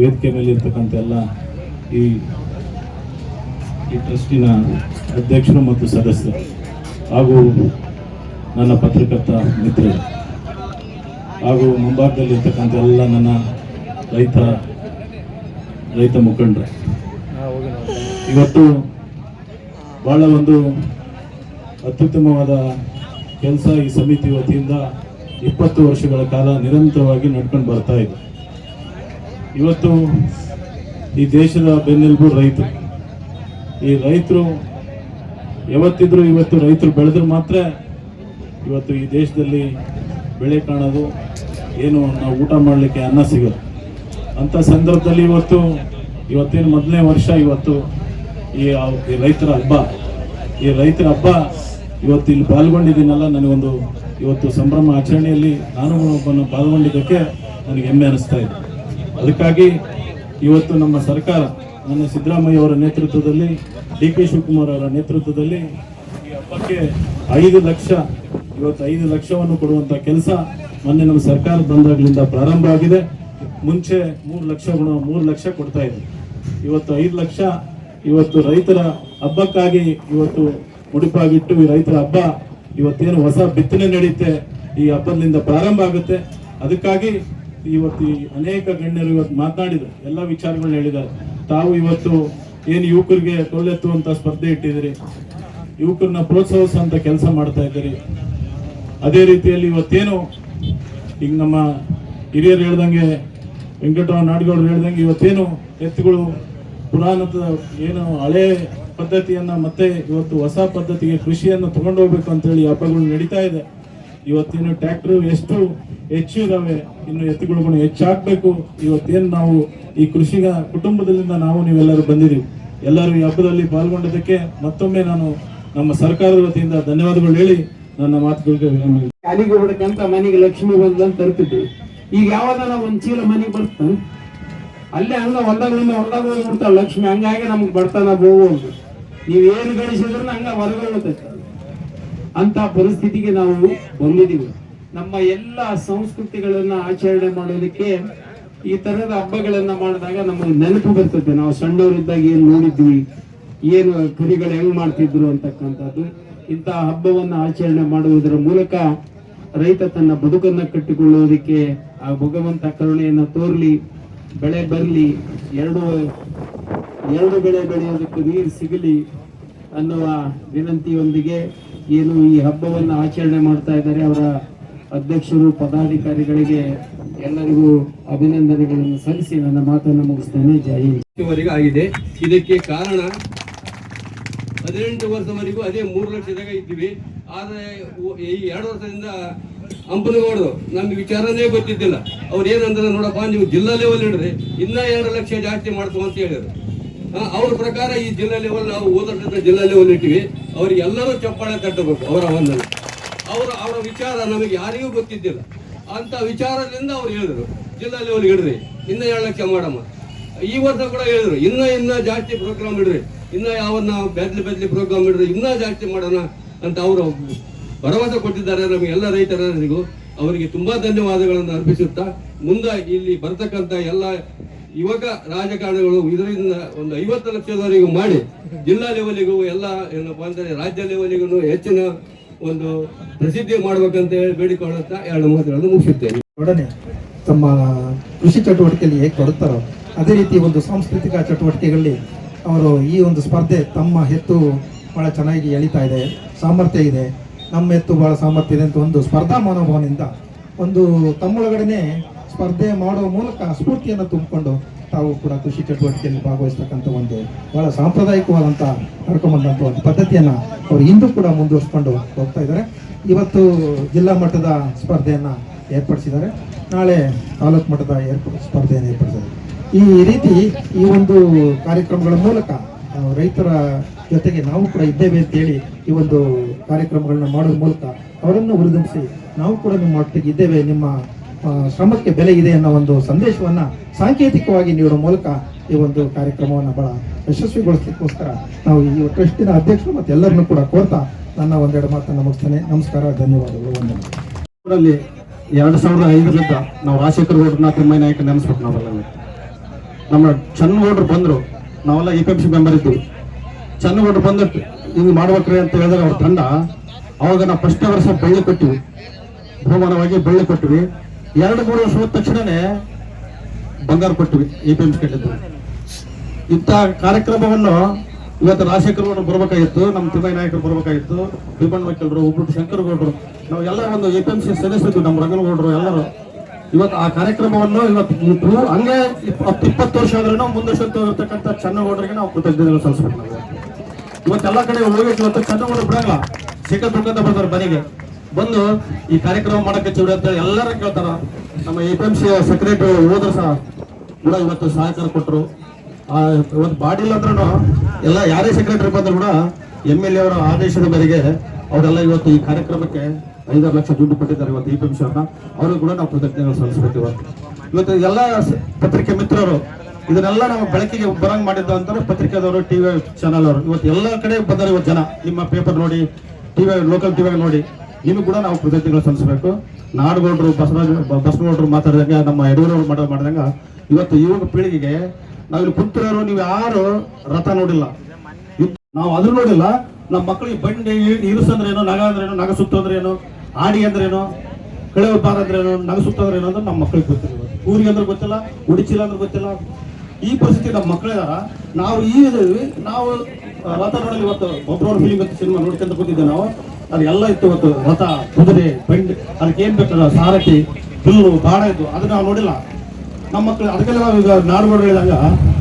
ವೇದಿಕೆ ಮೇಲೆ ಇರ್ತಕ್ಕಂಥ ಎಲ್ಲ ಈ ಈ ಟ್ರಸ್ಟಿನ ಅಧ್ಯಕ್ಷರು ಮತ್ತು ಸದಸ್ಯರು ಹಾಗೂ ನನ್ನ ಪತ್ರಕರ್ತ ಮಿತ್ರರು ಹಾಗೂ ಮುಂಭಾಗದಲ್ಲಿ ಇರ್ತಕ್ಕಂಥ ಎಲ್ಲ ನನ್ನ ರೈತ ರೈತ ಮುಖಂಡರು. ಇವತ್ತು ಬಹಳ ಒಂದು ಅತ್ಯುತ್ತಮವಾದ ಕೆಲಸ ಈ ಸಮಿತಿ ವತಿಯಿಂದ ಇಪ್ಪತ್ತು ವರ್ಷಗಳ ಕಾಲ ನಿರಂತರವಾಗಿ ನಡ್ಕೊಂಡು ಬರ್ತಾ ಇದೆ. ಇವತ್ತು ಈ ದೇಶದ ಬೆನ್ನೆಲುಬು ರೈತರು. ಈ ರೈತರು ಯಾವತ್ತಿದ್ರು ಇವತ್ತು ರೈತರು ಬೆಳೆದ್ರೆ ಮಾತ್ರ ಇವತ್ತು ಈ ದೇಶದಲ್ಲಿ ಬೆಳೆ ಕಾಣೋದು ಏನು ನಾವು ಊಟ ಮಾಡಲಿಕ್ಕೆ ಅನ್ನ ಸಿಗೋದು. ಅಂಥ ಸಂದರ್ಭದಲ್ಲಿ ಇವತ್ತು, ಇವತ್ತೇನು ಮೊದಲನೇ ವರ್ಷ ಇವತ್ತು ಈ ರೈತರ ಹಬ್ಬ. ಈ ರೈತರ ಹಬ್ಬ ಇವತ್ತು ಇಲ್ಲಿ ಪಾಲ್ಗೊಂಡಿದ್ದೀನಲ್ಲ, ನನಗೊಂದು ಇವತ್ತು ಸಂಭ್ರಮ ಆಚರಣೆಯಲ್ಲಿ ನಾನು ಒಬ್ಬನು ಪಾಲ್ಗೊಂಡಿದ್ದಕ್ಕೆ ನನಗೆ ಹೆಮ್ಮೆ ಅನಿಸ್ತಾ ಇದೆ. ಅದಕ್ಕಾಗಿ ಇವತ್ತು ನಮ್ಮ ಸರ್ಕಾರ, ನನ್ನ ಸಿದ್ದರಾಮಯ್ಯ ಅವರ ನೇತೃತ್ವದಲ್ಲಿ ಡಿ ಕೆ ಶಿವಕುಮಾರ್ ಅವರ ನೇತೃತ್ವದಲ್ಲಿ ಈ ಹಬ್ಬಕ್ಕೆ ಐದು ಲಕ್ಷ, ಇವತ್ತು ಐದು ಲಕ್ಷವನ್ನು ಕೊಡುವಂತ ಕೆಲಸ ಮೊನ್ನೆ ನಮ್ಮ ಸರ್ಕಾರ ಬಂದಾಗಲಿಂದ ಪ್ರಾರಂಭ ಆಗಿದೆ. ಮುಂಚೆ ಮೂರು ಲಕ್ಷ ಗುಣ- ಮೂರು ಲಕ್ಷ ಕೊಡ್ತಾ ಇದ್ರು. ಇವತ್ತು ಐದು ಲಕ್ಷ, ಇವತ್ತು ರೈತರ ಹಬ್ಬಕ್ಕಾಗಿ ಇವತ್ತು ಮುಡಿಪಾಗಿಟ್ಟು ಈ ರೈತರ ಹಬ್ಬ ಇವತ್ತೇನು ಹೊಸ ಬಿತ್ತನೆ ನಡೆಯುತ್ತೆ ಈ ಹಬ್ಬದಿಂದ ಪ್ರಾರಂಭ ಆಗುತ್ತೆ. ಅದಕ್ಕಾಗಿ ಇವತ್ತು ಅನೇಕ ಗಣ್ಯರು ಇವತ್ತು ಮಾತನಾಡಿದ್ರು. ಎಲ್ಲ ವಿಚಾರಗಳನ್ನ ಹೇಳಿದ್ದಾರೆ. ತಾವು ಇವತ್ತು ಏನು ಯುವಕರಿಗೆ ತೊಳೆತ್ತುವಂಥ ಸ್ಪರ್ಧೆ ಇಟ್ಟಿದ್ದೀರಿ. ಯುವಕರನ್ನ ಪ್ರೋತ್ಸಾಹಿಸುವಂತ ಕೆಲಸ ಮಾಡ್ತಾ ಇದ್ದೀರಿ. ಅದೇ ರೀತಿಯಲ್ಲಿ ಇವತ್ತೇನು ಈಗ ನಮ್ಮ ಹಿರಿಯರು ಹೇಳ್ದಂಗೆ ವೆಂಕಟರಾವ್ ನಾಡಗೌಡರು ಹೇಳ್ದಂಗೆ ಇವತ್ತೇನು ಎತ್ತುಗಳು ಪುರಾಣದ ಏನು ಹಳೆ ಪದ್ಧತಿಯನ್ನ ಮತ್ತೆ ಇವತ್ತು ಹೊಸ ಪದ್ಧತಿಗೆ ಕೃಷಿಯನ್ನು ತಗೊಂಡು ಹೋಗ್ಬೇಕು ಅಂತೇಳಿ ಹಬ್ಬಗಳು ನಡೀತಾ ಇದೆ. ಇವತ್ತೇನು ಟ್ರ್ಯಾಕ್ಟರ್ ಎಷ್ಟು ಹೆಚ್ಚು ಇದಾವೆ ಇನ್ನು ಎತ್ತುಗಳು ಹೆಚ್ಚಾಗಬೇಕು. ಇವತ್ತೇನು ನಾವು ಈ ಕೃಷಿಗ ಕುಟುಂಬದಲ್ಲಿಂದ ನಾವು ನೀವೆಲ್ಲರೂ ಬಂದಿದ್ದೀವಿ. ಎಲ್ಲರೂ ಈ ಹಬ್ಬದಲ್ಲಿ ಪಾಲ್ಗೊಂಡಿದ್ದಕ್ಕೆ ಮತ್ತೊಮ್ಮೆ ನಾನು ನಮ್ಮ ಸರ್ಕಾರದ ವತಿಯಿಂದ ಧನ್ಯವಾದಗಳು ಹೇಳಿ ನನ್ನ ಮಾತುಗಳಿಗೆ. ಅಲ್ಲಿಗೆ ಹೊಡಕಂತ ಮನೆಗೆ ಲಕ್ಷ್ಮಿ ಬಂದ ತರ್ತಿದ್ವಿ. ಈಗ ಯಾವ್ದಾರ ಒಂದ್ ಚೀಲ ಮನೆಗೆ ಬರ್ತ ಅಲ್ಲೇ ಹಂಗ ಹೊಲ್ದಾಗ ಹೊಲ್ದಾಗ ಹೋಗಿ ಬಿಡ್ತಾವ ಲಕ್ಷ್ಮಿ. ಹಂಗಾಗಿ ನಮ್ಗೆ ಬರ್ತಾನ ಬೋವು ನೀವ್ ಏನ್ ಗಳಿಸಿದ್ರು ಹಂಗ ಹೊರಗೆ ಅಂತ ಪರಿಸ್ಥಿತಿಗೆ ನಾವು ಬಂದಿದ್ದೀವಿ. ನಮ್ಮ ಎಲ್ಲ ಸಂಸ್ಕೃತಿಗಳನ್ನ ಆಚರಣೆ ಮಾಡೋದಕ್ಕೆ ಈ ತರದ ಹಬ್ಬಗಳನ್ನ ಮಾಡಿದಾಗ ನಮಗೆ ನೆನಪು ಬರ್ತದೆ. ನಾವು ಸಣ್ಣವರಿದ್ದಾಗ ಏನ್ ನೋಡಿದ್ವಿ, ಏನು ಕರಿಗಳು ಹೆಂಗ್ ಮಾಡ್ತಿದ್ರು ಅಂತಕ್ಕಂಥದ್ದು. ಇಂತಹ ಹಬ್ಬವನ್ನ ಆಚರಣೆ ಮಾಡುವುದರ ಮೂಲಕ ರೈತ ತನ್ನ ಬದುಕನ್ನ ಕಟ್ಟಿಕೊಳ್ಳುವುದಕ್ಕೆ ಆ ಭಗವಂತ ಕರುಣೆಯನ್ನ ತೋರ್ಲಿ, ಬೆಳೆ ಬರಲಿ, ಎರಡು ಎರಡು ಬೆಳೆ ಬೆಳೆಯೋದಕ್ಕೂ ನೀರು ಸಿಗಲಿ ಅನ್ನುವ ವಿನಂತಿಯೊಂದಿಗೆ ಏನು ಈ ಹಬ್ಬವನ್ನು ಆಚರಣೆ ಮಾಡ್ತಾ ಇದ್ದಾರೆ, ಅವರ ಅಧ್ಯಕ್ಷರು, ಪದಾಧಿಕಾರಿಗಳಿಗೆ ಎಲ್ಲರಿಗೂ ಅಭಿನಂದನೆಗಳನ್ನು ಸಲ್ಲಿಸಿ ನನ್ನ ಮಾತನ್ನು ಮುಗಿಸ್ತೇನೆ. ಜೈ ಹಿಂದ್. ಆಗಿದೆ. ಇದಕ್ಕೆ ಕಾರಣ ಹದಿನೆಂಟು ವರ್ಷವರೆಗೂ ಅದೇ ಮೂರು ಲಕ್ಷದಾಗ ಇದ್ದೀವಿ. ಆದರೆ ಈ ಎರಡು ವರ್ಷದಿಂದ ಹಂಪನಗೌಡರು ನಮ್ಗೆ ವಿಚಾರನೇ ಗೊತ್ತಿದ್ದಿಲ್ಲ. ಅವ್ರು ಏನಂದ್ರೆ, ನೋಡಪ್ಪ, ನೀವು ಜಿಲ್ಲಾ ಲೆವೆಲ್ ಹಿಡಿದ್ರೆ ಇನ್ನೂ ಎರಡು ಲಕ್ಷ ಜಾಸ್ತಿ ಮಾಡ್ತು ಅಂತ ಹೇಳಿದ್ರು. ಅವ್ರ ಪ್ರಕಾರ ಈ ಜಿಲ್ಲಾ ಲೆವೆಲ್ ನಾವು ಓದಿದ ಜಿಲ್ಲಾ ಲೆವೆಲ್ ಇಟ್ಟಿವಿ. ಅವರಿಗೆಲ್ಲರೂ ಚಪ್ಪಾಳೆ ತಟ್ಟಬೇಕು ಅವರ ಒಂದನ್ನು ಅವರ ಅವರ ವಿಚಾರ ನಮಗೆ ಯಾರಿಗೂ ಗೊತ್ತಿದ್ದಿಲ್ಲ. ಅಂತ ವಿಚಾರದಿಂದ ಅವ್ರು ಹೇಳಿದ್ರು. ಜಿಲ್ಲಾ ಲೆವೆಲ್ ಹಿಡ್ರಿ ಇನ್ನ ಎರಡು ಮಾಡಮ್ಮ. ಈ ವರ್ಷ ಕೂಡ ಹೇಳಿದ್ರು. ಇನ್ನ ಇನ್ನ ಜಾಸ್ತಿ ಪ್ರೋಗ್ರಾಮ್ ಇಡ್ರಿ. ಇನ್ನ ಯಾವನ್ನ ಬೆದ್ಲಿ ಬೆದ್ಲಿ ಪ್ರೋಗ್ರಾಮ್ ಇಡ್ರಿ. ಇನ್ನ ಜಾಸ್ತಿ ಮಾಡೋಣ ಅಂತ ಅವರು ಭರವಸೆ ಕೊಟ್ಟಿದ್ದಾರೆ ನಮಗೆ ಎಲ್ಲ ರೈತರಿಗೂ ಅವರಿಗೆ ತುಂಬಾ ಧನ್ಯವಾದಗಳನ್ನು ಅರ್ಪಿಸುತ್ತಾ ಮುಂದೆ ಇಲ್ಲಿ ಬರ್ತಕ್ಕಂಥ ಎಲ್ಲ ಯುವಕ ರಾಜಕಾರಣಿಗಳು ಇದರಿಂದ ಒಂದು ಐವತ್ತು ಲಕ್ಷದವರೆಗೂ ಮಾಡಿ ಜಿಲ್ಲಾ ಲೆವೆಲಿಗೂ ಎಲ್ಲ ಏನಪ್ಪ ಅಂದರೆ ರಾಜ್ಯ ಲೆವೆಲಿಗೂ ಹೆಚ್ಚಿನ ಒಂದು ಪ್ರಸಿದ್ಧಿ ಮಾಡಬೇಕಂತ ಹೇಳಿ ಬೇಡಿಕೊಳ್ಳುತ್ತಾ ಎರಡು ಮಾತುಗಳನ್ನು ಮುಗಿಸುತ್ತೇನೆ. ಒಡನೆ ತಮ್ಮ ಕೃಷಿ ಚಟುವಟಿಕೆಯಲ್ಲಿ ಹೇಗೆ ಕೊಡುತ್ತಾರೋ ಅದೇ ರೀತಿ ಒಂದು ಸಾಂಸ್ಕೃತಿಕ ಚಟುವಟಿಕೆಗಳಲ್ಲಿ ಅವರು ಈ ಒಂದು ಸ್ಪರ್ಧೆ ತಮ್ಮ ಎತ್ತು ಬಹಳ ಚೆನ್ನಾಗಿ ಎಳಿತಾ ಇದೆ, ಸಾಮರ್ಥ್ಯ ಇದೆ, ನಮ್ಮ ಎತ್ತು ಬಹಳ ಸಾಮರ್ಥ್ಯ ಇದೆ ಅಂತ ಒಂದು ಸ್ಪರ್ಧಾ ಮನೋಭಾವನೆಯಿಂದ ಒಂದು ತಮ್ಮೊಳಗಡೆನೆ ಸ್ಪರ್ಧೆ ಮಾಡುವ ಮೂಲಕ ಸ್ಫೂರ್ತಿಯನ್ನು ತುಂಬಿಕೊಂಡು ತಾವು ಕೂಡ ಕೃಷಿ ಚಟುವಟಿಕೆಯಲ್ಲಿ ಭಾಗವಹಿಸ್ತಕ್ಕಂಥ ಒಂದು ಬಹಳ ಸಾಂಪ್ರದಾಯಿಕವಾದಂಥ ನಡ್ಕೊಂಬಂದಂಥ ಒಂದು ಪದ್ಧತಿಯನ್ನು ಅವರು ಇಂದು ಕೂಡ ಮುಂದುವರಿಸ್ಕೊಂಡು ಹೋಗ್ತಾ ಇದ್ದಾರೆ. ಇವತ್ತು ಜಿಲ್ಲಾ ಮಟ್ಟದ ಸ್ಪರ್ಧೆಯನ್ನು ಏರ್ಪಡಿಸಿದ್ದಾರೆ. ನಾಳೆ ತಾಲೂಕು ಮಟ್ಟದ ಏರ್ಪ, ಸ್ಪರ್ಧೆಯನ್ನು ಏರ್ಪಡಿಸಿದ್ದಾರೆ. ಈ ರೀತಿ ಈ ಒಂದು ಕಾರ್ಯಕ್ರಮಗಳ ಮೂಲಕ ರೈತರ ಜೊತೆಗೆ ನಾವು ಕೂಡ ಇದ್ದೇವೆ ಅಂತೇಳಿ ಈ ಒಂದು ಕಾರ್ಯಕ್ರಮಗಳನ್ನ ಮಾಡೋದ್ರ ಮೂಲಕ ಅವರನ್ನು ಹುರಿದುಂಬಿಸಿ ನಾವು ಕೂಡ ನಿಮ್ಮ ಒಟ್ಟಿಗೆ ಇದ್ದೇವೆ. ನಿಮ್ಮ ಶ್ರಮಕ್ಕೆ ಬೆಲೆ ಇದೆ ಅನ್ನೋ ಒಂದು ಸಂದೇಶವನ್ನ ಸಾಂಕೇತಿಕವಾಗಿ ನೀಡುವ ಮೂಲಕ ಈ ಒಂದು ಕಾರ್ಯಕ್ರಮವನ್ನು ಬಹಳ ಯಶಸ್ವಿಗೊಳಿಸಲಿಕ್ಕೋಸ್ಕರ ನಾವು ಈ ಟ್ರಸ್ಟಿನ ಅಧ್ಯಕ್ಷರು ಮತ್ತು ಎಲ್ಲರನ್ನೂ ಕೂಡ ಕೋರ್ತಾ ನನ್ನ ಒಂದೆರಡು ಮಾತನ್ನು ಮುಗಿಸ್ತೇನೆ. ನಮಸ್ಕಾರ, ಧನ್ಯವಾದಗಳು. ಊರಲ್ಲಿ ಎರಡು ಸಾವಿರದ ಐದರಿಂದ ನಾವು ರಾಜಶೇಖರ ಗೌಡ್ರನ್ನ ತಿಮ್ಮಯ್ಯ ನಾಯಕ ನೆನೆಸ್ಬೇಕು ನಾವೆಲ್ಲ. ನಮ್ಮ ಚನ್ನಗೌಡ್ರು ಬಂದರು, ನಾವೆಲ್ಲ A P M C member ಇದ್ವಿ ಚನ್ನಗೌಡ್ರು ಬಂದು ಹಿಂಗೆ ಮಾಡ್ಬೇಕ್ರಿ ಅಂತ ಹೇಳಿದ್ರೆ ಅವ್ರ ತಂಡ, ಅವಾಗ ನಾವು ಫಸ್ಟ್ ವರ್ಷ ಬೆಳ್ಳಿ ಕೊಟ್ಟಿವಿ. ಬಹುಮಾನವಾಗಿ ಬೆಳ್ಳಿ ಕೊಟ್ಟಿವಿ. ಎರಡು ಮೂರು ವರ್ಷ ಹೋದ ತಕ್ಷಣನೇ ಬಂಗಾರ ಕೊಟ್ಟಿವಿ ಎ ಪಿ ಎಂ ಸಿ ಕಟ್ಟಿದ್ದು ಇಂಥ ಕಾರ್ಯಕ್ರಮವನ್ನು ಇವತ್ತು ರಾಜಶೇಖರ್ ಬರಬೇಕಾಗಿತ್ತು, ನಮ್ಮ ತಿಮ್ಮಯ್ಯ ನಾಯಕರು ಬರಬೇಕಾಗಿತ್ತು, ಭೀಮಣ್ಣ ವಕೀಲರು ಒಬ್ಬರು ಶಂಕರಗೌಡರು, ನಾವು ಎಲ್ಲ ಒಂದು ಎ ಪಿ ಎಂ ಸಿ ಸದಸ್ಯರು, ನಮ್ಮ ರಂಗನಗೌಡರು ಎಲ್ಲರೂ. ಇವತ್ತು ಆ ಕಾರ್ಯಕ್ರಮವನ್ನು ಇವತ್ತು ಹಂಗೆ ಹತ್ತು ಇಪ್ಪತ್ತು ವರ್ಷ ಆದ್ರೂ ಮುಂದುವರ್ಸುತ್ತಾ ಇರ್ತಕ್ಕಂಥ ಚನ್ನಗೌಡರಿಗೆ ನಾವು ಕೃತಜ್ಞತೆಗಳು ಸಲ್ಲಿಸ್ಬೇಕು ನಾವು. ಇವತ್ತೆಲ್ಲ ಕಡೆ ಹೋಗಿ ಇವತ್ತು ಚನ್ನಗೌಡರು ಬಿಡಂಗಿಲ್ಲ. ಸಿಕ್ಕ ದುಡ್ಡಂತ ಬರ್ತಾರೆ ಮನೆಗೆ. ಬಂದು ಈ ಕಾರ್ಯಕ್ರಮ ಮಾಡಕ್ಕೆ ಚಿಡಿ ಅಂತ ಎಲ್ಲರೂ ಕೇಳ್ತಾರ. ನಮ್ಮ A P M C secretary ಹೋದ್ರ ಸಹ ಕೂಡ ಇವತ್ತು ಸಹಕಾರ ಕೊಟ್ಟರು ಇವತ್ತು ಬಾಡಿ ಇಲ್ಲ ಅಂದ್ರೂ ಎಲ್ಲ ಯಾರೇ ಸೆಕ್ರೆಟರಿ ಬಂದ್ರು ಕೂಡ ಎಂ ಎಲ್ ಎ ಅವರ ಆದೇಶದ ಮೇರೆಗೆ ಅವರೆಲ್ಲ ಇವತ್ತು ಈ ಕಾರ್ಯಕ್ರಮಕ್ಕೆ ಐದಾರು ಲಕ್ಷ ದುಡ್ಡು ಕೊಟ್ಟಿದ್ದಾರೆ ಇವತ್ತು ಇ ಪಿ ಎಂ ಸಿ ಅವ್ರನ್ನ. ಕೂಡ ನಾವು ಕೃತಜ್ಞತೆಗಳು ಸಲ್ಲಿಸಬೇಕು ಇವತ್ತು ಇವತ್ತು ಎಲ್ಲ ಪತ್ರಿಕೆ ಮಿತ್ರರು ಇದನ್ನೆಲ್ಲ ನಾವು ಬೆಳಕಿಗೆ ಬರಂಗ್ ಮಾಡಿದ್ದು ಅಂತಂದ್ರೆ ಪತ್ರಿಕೆದವರು ಟಿವಿ ಚಾನಲ್ ಅವರು. ಇವತ್ತು ಎಲ್ಲ ಕಡೆ ಬಂದರೆ ಇವತ್ತು ಜನ. ನಿಮ್ಮ ಪೇಪರ್ ನೋಡಿ ಟಿವಿ ಲೋಕಲ್ ಟಿವಿ ನೋಡಿ. ನಿಮಗೂ ಕೂಡ ನಾವು ಕೃತಜ್ಞತೆಗಳು ಸಲ್ಲಿಸಬೇಕು. ನಾಡಗೌಡರು, ಬಸವರಾಜ, ಬಸವಗೌಡರು ಮಾತಾಡಿದಂಗೆ, ನಮ್ಮ ಯಡಿಯೂರವರು ಮಾತಾಡ ಮಾಡಿದಂಗ ಇವತ್ತು ಯುವಕ ಪೀಳಿಗೆಗೆ ನಾವು ಇಲ್ಲಿ ಕುಂತಿರೋರು ನೀವು ಯಾರು? ರಥ ನೋಡಿಲ್ಲ. ನಾವು ಅದ್ರ ನೋಡಿಲ್ಲ. ನಮ್ಮ ಮಕ್ಕಳಿಗೆ ಬಂಡಿ ಇರುಸ್ ಅಂದ್ರೆ ಏನು ನಗ ಅಂದ್ರೇನು ನಗ ಸುತ್ತು ಅಂದ್ರೆ ಏನು ಆಡಿ ಅಂದ್ರೆ ಏನು ಕಳೆ ಬಾರ ಅಂದ್ರೆ ಏನು ನಗ ಸುತ್ತು ಅಂದ್ರೆ ಅಂದ್ರೆ ನಮ್ಮ ಮಕ್ಕಳಿಗೆ ಗೊತ್ತಿಲ್ಲ. ಊರಿಗೆ ಅಂದ್ರೆ ಗೊತ್ತಿಲ್ಲ ಉಡಿಚಿಲ್ಲ ಅಂದ್ರೆ ಗೊತ್ತಿಲ್ಲ. ಈ ಪರಿಸ್ಥಿತಿ ನಮ್ಮ ಮಕ್ಕಳಿದಾರ ನಾವು ಈ ನಾವು ರಥ ನೋಡಲಿ ಇವತ್ತು ಒಬ್ಬರವ್ರ ಫಿಲಿಂ ಅಂತ ಸಿನಿಮಾ ನೋಡ್ಕೊಂತ ಕೂತಿದ್ದೆ ನಾವು. ಅದು ಎಲ್ಲ ಇತ್ತು ಇವತ್ತು ರಥ ಕುದುರೆ ಬಂಡಿ ಅದಕ್ಕೆ ಏನ್ ಬೇಕಲ್ಲ ಸಾರಥಿ ಬಿಲ್ಲು ಬಾಡ ಇದ್ದು ಅದನ್ನ ನಾವು ನೋಡಿಲ್ಲ. ನಮ್ಮ ಮಕ್ಕಳು ಅದಕ್ಕೆಲ್ಲ ನಾವು ಈಗ ನಾಡುಗಳು ಹೇಳಿದಾಗ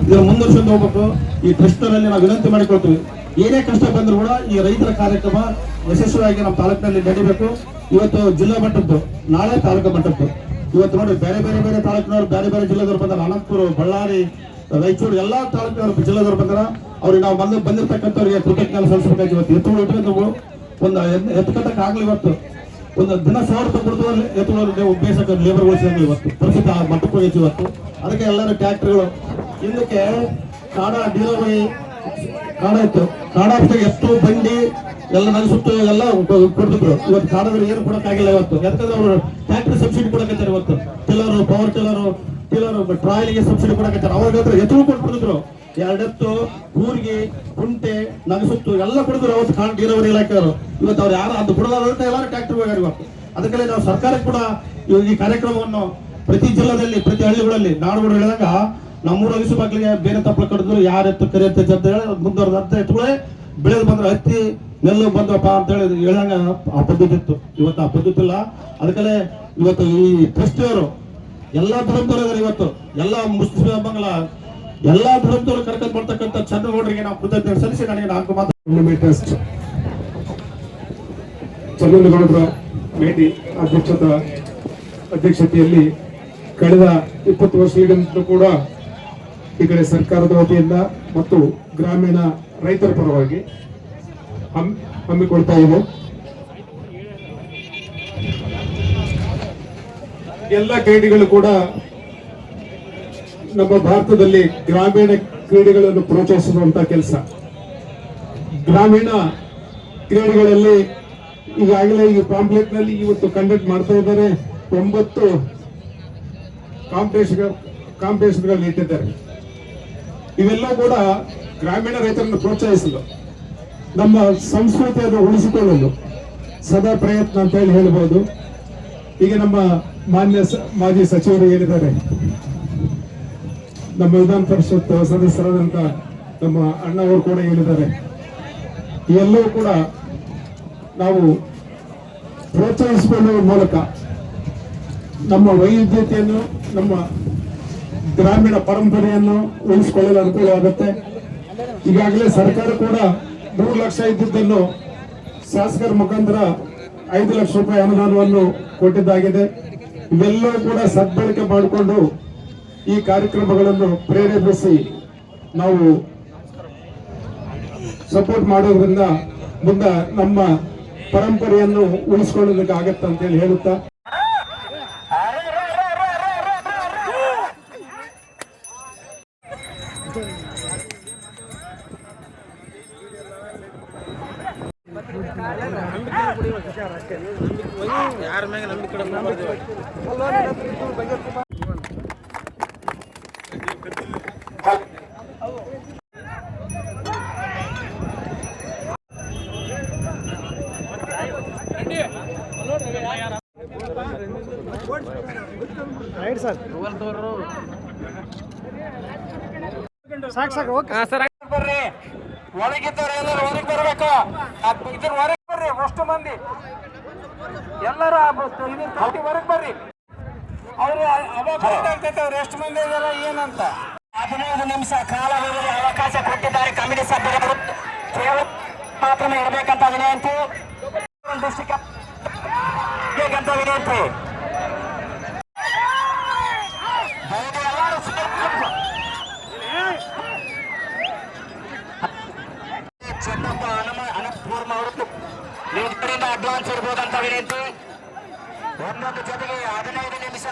ಇದನ್ನ ಮುಂದುವರ್ಸ್ಕೊಂಡು ಹೋಗ್ಬೇಕು. ಈ ಟ್ರಸ್ಟ್ನಲ್ಲಿ ನಾವು ವಿನಂತಿ ಮಾಡಿಕೊಳ್ತೀವಿ. ಏನೇ ಕಷ್ಟ ಬಂದ್ರು ಕೂಡ ಈ ರೈತರ ಕಾರ್ಯಕ್ರಮ ಯಶಸ್ವಿಯಾಗಿ ನಮ್ಮ ತಾಲೂಕಿನಲ್ಲಿ ನಡೀಬೇಕು. ಇವತ್ತು ಜಿಲ್ಲಾ ಮಟ್ಟದ್ದು, ನಾಳೆ ತಾಲೂಕು ಮಟ್ಟದ್ದು. ಇವತ್ತು ನೋಡಿ ಬೇರೆ ಬೇರೆ ಬೇರೆ ತಾಲೂಕಿನವರು, ಬೇರೆ ಬೇರೆ ಜಿಲ್ಲೆದವ್ರು ಬಂದಾರ. ಅನಂತಪುರ, ಬಳ್ಳಾರಿ, ರಾಯಚೂರು, ಎಲ್ಲಾ ತಾಲೂಕಿನವರು ಜಿಲ್ಲೆದವ್ರು ಬಂದಾರ. ಅವ್ರಿಗೆ ನಾವು ಬಂದು ಬಂದಿರ್ತಕ್ಕಂಥವ್ರಿಗೆ ಕೃತಜ್ಞತೆ ಸಲ್ಲಿಸಬೇಕಾಗಿ ಇವತ್ತು ಎತ್ತುಗಳು ಇಟ್ಕೊಂಡು ಒಂದು ಎತ್ತು ಕಟ್ಟಕ್ಕೆ ಆಗ್ಲಿ ಇವತ್ತು. ಒಂದು ದಿನ ಸಾವಿರ ಕೊಡ್ತಾರೆ ಎತ್ತುಗಳು ನೀವು ಬೇಸಕ್ಕೆ ಲೇಬರ್ ಉಳಿಸಿದಂಗೆ ಇವತ್ತು. ಪರಿಸ್ಥಿತಿ ಆ ಮಟ್ಟಕ್ಕೆ ಇವತ್ತು. ಅದಕ್ಕೆ ಎಲ್ಲರೂ ಟ್ಯಾಕ್ಟ್ರಿಗಳು ಹಿಂದಕ್ಕೆ ಕಾಡ ಡೀಲರಿ ಕಾಡ ಇತ್ತು. ಹೊತ್ತಿಗೆ ಎತ್ತು, ಬಂಡಿ, ಎಲ್ಲ ನಗಸುತ್ತು ಎಲ್ಲ ಕೊಡ್ತಿದ್ರು. ಇವತ್ತು ಕಾಡದಲ್ಲಿ ಏನು ಕೊಡಕ್ಕಾಗಿಲ್ಲ ಇವತ್ತು. ಯಾಕಂದ್ರೆ ಅವರು ಟ್ಯಾಕ್ಟ್ರಿ ಸಬ್ಸಿಡಿ ಕೊಡಕತ್ತಾರೆ ಇವತ್ತು. ಟಿಲ್ಲರು ಪವರ್ ಟಿಲ್ಲರು, ಟಿಲ್ಲರ್ ಟ್ರಾಯಲ್ಗೆ ಸಬ್ಸಿಡಿ ಕೊಡಕತ್ತಾರೆ. ಅವಾಗ ಹತ್ರ ಎತ್ತು ಕೊಟ್ಬಿಡಿದ್ರು ಎರಡೆತ್ತು, ಕೂರ್ಗಿ, ಕುಂಟೆ ನಗಸುತ್ತು ಎಲ್ಲ ಕುಡಿದ್ರು ಅವತ್ತು ಕಾಣ್ ನೀರಾವರಿ ಇಲಾಖೆಯವರು. ಇವತ್ತು ಅವ್ರು ಯಾರು ಅದು ಅಂತ ಎಲ್ಲರೂ ಟ್ಯಾಕ್ಟರ್ ಬೇಕಾಗಿ ಇವತ್ತು ಅದಕ್ಕೆ ನಾವು ಸರ್ಕಾರಕ್ಕೆ ಕೂಡ ಈ ಕಾರ್ಯಕ್ರಮವನ್ನು ಪ್ರತಿ ಜಿಲ್ಲೆಯಲ್ಲಿ ಪ್ರತಿ ಹಳ್ಳಿಗಳಲ್ಲಿ ನಾಡುಗಳು ಹೇಳಿದಾಗ ನಮ್ಮೂರ ಅಗಸು ಮಕ್ಕಳಿಗೆ ಬೇರೆ ತಪ್ಪಲು ಕಡಿದ್ರು ಯಾರು ಎತ್ತು, ಕರಿ ಅಂತ ಹೇಳಿ ಮುಂದುವರೆದ ಅಂತ ಎತ್ತುಗಳೇ ಬೆಳೆದು ಬಂದ್ರೆ ಹತ್ತಿ, ನೆಲ್ಲು ಬಂದ್ರಪ್ಪ ಅಂತ ಹೇಳಿ ಹೇಳಂಗ ಆ ಪದ್ಧತಿ ಇತ್ತು. ಇವತ್ತು ಆ ಪದ್ಧತಿ ಇಲ್ಲ. ಅದಕ್ಕೆ ಇವತ್ತು ಈ ಟ್ರಸ್ಟಿಯವರು, ಎಲ್ಲ ಧರ್ಮದವರು ಇವತ್ತು, ಎಲ್ಲ ಮುಸ್ಲಿಂ ಬಂಗಲ ಎಲ್ಲಾ ಧರ್ಮದವರು ಕರ್ಕೊಂಡು ಬರ್ತಕ್ಕಂಥ ಚಂದ್ರಗೌಡರಿಗೆ ನಾವು ಕೃತಜ್ಞತೆ ಸಲ್ಲಿಸಿ ನನಗೆ ನಾಲ್ಕು ಮಾತು. ಚಂದ್ರಗೌಡರ ಭೇಟಿ ಅಧ್ಯಕ್ಷದ ಅಧ್ಯಕ್ಷತೆಯಲ್ಲಿ ಕಳೆದ ಇಪ್ಪತ್ತು ವರ್ಷಗಳಿಂದಲೂ ಕೂಡ ಈ ಕಡೆ ಸರ್ಕಾರದ ವತಿಯಿಂದ ಮತ್ತು ಗ್ರಾಮೀಣ ರೈತರ ಪರವಾಗಿ ಹಮ್- ಹಮ್ಮಿಕೊಳ್ತಾ ಇದೆ ಎಲ್ಲ ಕ್ರೀಡೆಗಳು ಕೂಡ ನಮ್ಮ ಭಾರತದಲ್ಲಿ ಗ್ರಾಮೀಣ ಕ್ರೀಡೆಗಳನ್ನು ಪ್ರೋತ್ಸಾಹಿಸುವಂತ ಕೆಲಸ. ಗ್ರಾಮೀಣ ಕ್ರೀಡೆಗಳಲ್ಲಿ ಈಗಾಗಲೇ ಈ ಪಾಂಪ್ಲೆಟ್ನಲ್ಲಿ ಇವತ್ತು ಕಂಡಕ್ಟ್ ಮಾಡ್ತಾ ಇದ್ದಾರೆ. ಒಂಬತ್ತು ಕಾಂಪಿಟೇಷನ್ ಕಾಂಪಿಟೇಷನ್ಗಳನ್ನು ಇಟ್ಟಿದ್ದಾರೆ. ಇವೆಲ್ಲ ಕೂಡ ಗ್ರಾಮೀಣ ರೈತರನ್ನು ಪ್ರೋತ್ಸಾಹಿಸಲು, ನಮ್ಮ ಸಂಸ್ಕೃತಿಯನ್ನು ಉಳಿಸಿಕೊಳ್ಳಲು ಸದಾ ಪ್ರಯತ್ನ ಅಂತ ಹೇಳಿ ಹೇಳ್ಬೋದು. ಈಗ ನಮ್ಮ ಮಾನ್ಯ ಮಾಜಿ ಸಚಿವರು ಹೇಳಿದ್ದಾರೆ ನಮ್ಮ ವಿಧಾನ ಪರಿಷತ್ ಸದಸ್ಯರಾದಂತ ನಮ್ಮ ಅಣ್ಣವರು ಕೂಡ ಹೇಳಿದ್ದಾರೆ. ಎಲ್ಲವೂ ಕೂಡ ನಾವು ಪ್ರೋತ್ಸಾಹಿಸಿಕೊಳ್ಳುವ ಮೂಲಕ ನಮ್ಮ ವೈವಿಧ್ಯತೆಯನ್ನು, ನಮ್ಮ ಗ್ರಾಮೀಣ ಪರಂಪರೆಯನ್ನು ಉಳಿಸಿಕೊಳ್ಳಲು ಅನುಕೂಲವಾಗುತ್ತೆ ಈಗಾಗಲೇ ಸರ್ಕಾರ ಕೂಡ ಮೂರು ಲಕ್ಷ ಇದ್ದಿದ್ದನ್ನು ಶಾಸಕರ ಮುಖಾಂತರ ಐದು ಲಕ್ಷ ರೂಪಾಯಿ ಅನುದಾನವನ್ನು ಕೊಟ್ಟಿದ್ದಾಗಿದೆ. ಇವೆಲ್ಲವೂ ಕೂಡ ಸದ್ಬಳಕೆ ಮಾಡಿಕೊಂಡು ಈ ಕಾರ್ಯಕ್ರಮಗಳನ್ನು ಪ್ರೇರೇಪಿಸಿ ನಾವು ಸಪೋರ್ಟ್ ಮಾಡೋದ್ರಿಂದ ಮುಂದೆ ನಮ್ಮ ಪರಂಪರೆಯನ್ನು ಉಳಿಸ್ಕೊಳ್ಳೋದಕ್ಕೆ ಆಗತ್ತ ಅಂತ ಹೇಳಿ ಹೇಳುತ್ತಾ. ಯಾರ ಮ್ಯಾಗ ನಂಬಿಕೆ ರೈಟ್ ಸರ್ ಸಾಕ್ ಸಾಕು ಓಕೆ ಸರ್ ಬರ್ರಿ ಒಳಗಿದ್ದವ್ರೆ ಎಲ್ಲರೂ ಹೊರಗೆ ಬರಬೇಕು ಇದ್ರ ಹೊರಗೆ ಬರ್ರಿ ಅಷ್ಟು ಮಂದಿ ಎಲ್ಲರೂ ಹೊರಗೆ ಬರ್ರಿ ಅವರು ಅವಾಗಂತ ಆಗ್ತೈತೆ ಎಷ್ಟು ಮಂದಿ ಇದಾರ ಏನಂತ ಹದಿನೈದು ನಿಮಿಷ ಕಾಲಾವಧಿಗೆ ಅವಕಾಶ ಕೊಟ್ಟಿದ್ದಾರೆ ಕಮಿಟಿ ಸಭ್ಯರು ಕೇವಲ ಮಾತ್ರ ಇರಬೇಕಂತ ಅಭಿನಂತಿ ಡಿಸ್ಟಿಕ್ ಬೇಕಂತ ವಿನಂತಿ. ಚೆನ್ನಪ್ಪ ಹನುಮ ಅನಂತಪೂರ್ಮ ಅವರು ನೀವು ಇದರಿಂದ ಅಡ್ವಾನ್ಸ್ ಇರ್ಬೋದಂತ ವಿನಂತಿ. ಒಂದೊಂದು ಜೊತೆಗೆ ಹದಿನೈದು ನಿಮಿಷ.